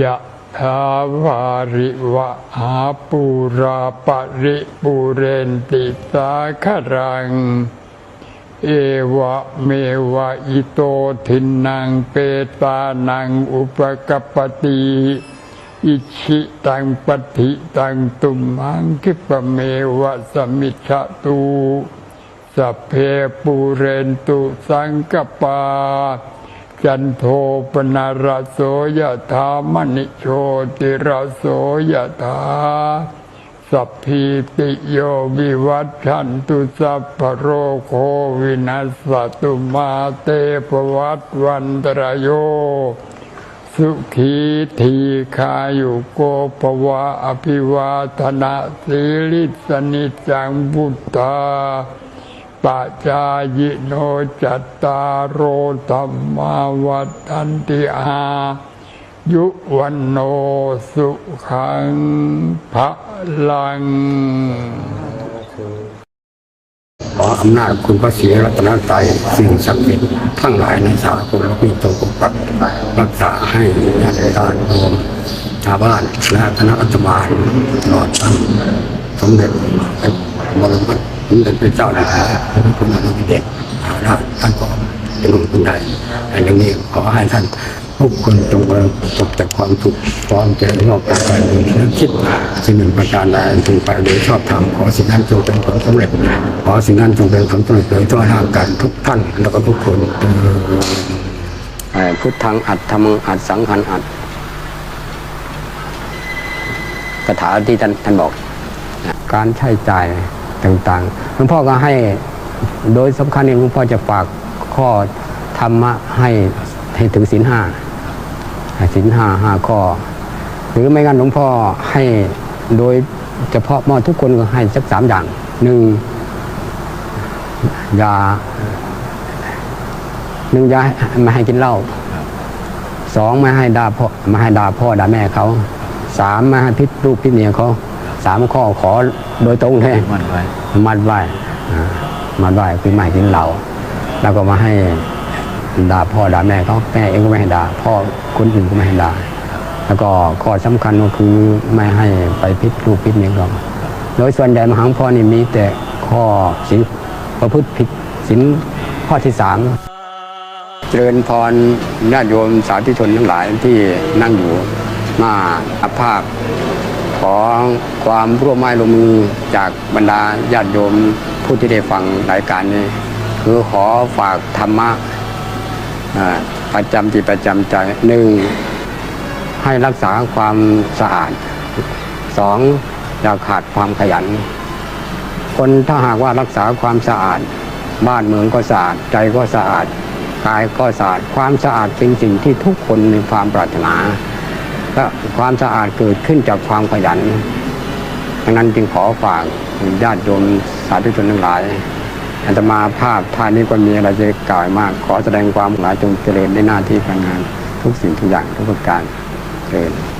ยะถาวาริวะหาปูราปริปูเรนติสาคารัง เอวะเมวะอิโตทินังเปตานังอุปกปปติอิชิตังปฏิตังตุมหังคิปเมวะสมิชฉตุสัพเพปูเรนตุสังกปา จันโทปนารโสยถามณิโชติรโสยถาสัพพิติโยวิวัชชันตุสัพพโรโควินัสสตุมาเตปวัตวันตรยโย สุขีทีคายุโกภวะอภิวาทนาสีลิสนิจังบุตตา ปะจายโนจัตตารโรธรรมาวัฏันติอายุวันโนสุขังพระลัง ขออำนาจคุณพระศรีรัตนตรัยสิ่งศักดิ์สิทธิ์ทั้งหลายในสากลโลกนี้จงปกปักรักษาให้ญาติญาติโยมชาวบ้านและคณะรัฐบาลตลอดทั้งสมเด็จพระบรมสม เด็จพระเจ้าอยู่หัวพระพุทธอนุเดชท่านท่านก็เป็นคนคนใดแต่อย่างนี้ขอให้ท่านทุกคนจงประสบจากความสุขความเจริญงอกไปในคิดสิ่งหนึ่งประการใดถึงไปโดยชอบธรรมขอสิ่งนั้นจงเป็นผลสำเร็จขอสิ่งนั้นจงเป็นผลสำเร็จโดยทั่วหน้ากันทุกท่านแล้วก็ทุกคนเอ่อพุทธังอัดธรรมังอัดสังขันอัดคาถาที่ท่านท่านบอก การใช้จ่าย ต่างๆหลวงพ่อก็ให้โดยสำคัญเนี่ยหลวงพ่อจะฝากข้อธรรมะให้ให้ถึงศีลห้าศีลห้าห้าข้อ หรือไม่งั้นหลวงพ่อให้โดยเฉพาะมอทุกคนก็ให้สักสามอย่างหนึ่งอยาหนึ่งอยาไม่ให้กินเหล้าสองไม่ให้ด่าพ่อไม่ให้ด่าพ่อด่าแม่เขาสามไม่ให้พิษลูกพิษเมียเขา สามข้อขอโดยตรงเลยมันไว้มัดไหวอ่ามัดไหวคือไม่ให้กินเหล้าแล้วก็มาให้ด่าพ่อด่าแม่เขาแม่เองก็ไม่ให้ด่าพ่อคนอื่นก็ไม่ให้ด่าแล้วก็ข้อสำคัญก็คือไม่ให้ไปพิษลูกพิษเมียเขาโดยส่วนใหญ่มหาพ่อนี่มีแต่ข้อสินประพฤติผิดสินข้อที่สามเจริญพรญาติโยมสาธุชนทั้งหลายที่นั่งอยู่หน้าอาภาพ ขอความร่วมไม้ร่วมมือจากบรรดาญาติโยมผู้ที่ได้ฟังรายการนี้ คือขอฝากธรรมะประจำจิตประจำใจหนึ่งให้รักษาความสะอาดสองอย่าขาดความขยัน คนถ้าหากว่ารักษาความสะอาด บ้านเมืองก็สะอาด ใจก็สะอาดกายก็สะอาด ความสะอาดเป็นสิ่งที่ทุกคนมีความปรารถนา ความสะอาดเกิดขึ้นจากความขยันดังนั้นจึงขอฝากญาติโยมสาธุชนทั้งหลายอาตมาภาพท่านนี้ก็มีอะไรจะกล่าวมาก ขอแสดงความหลายจงเจริญในหน้าที่การงาน ทุกสิ่งทุกอย่างทุกประการเจริญ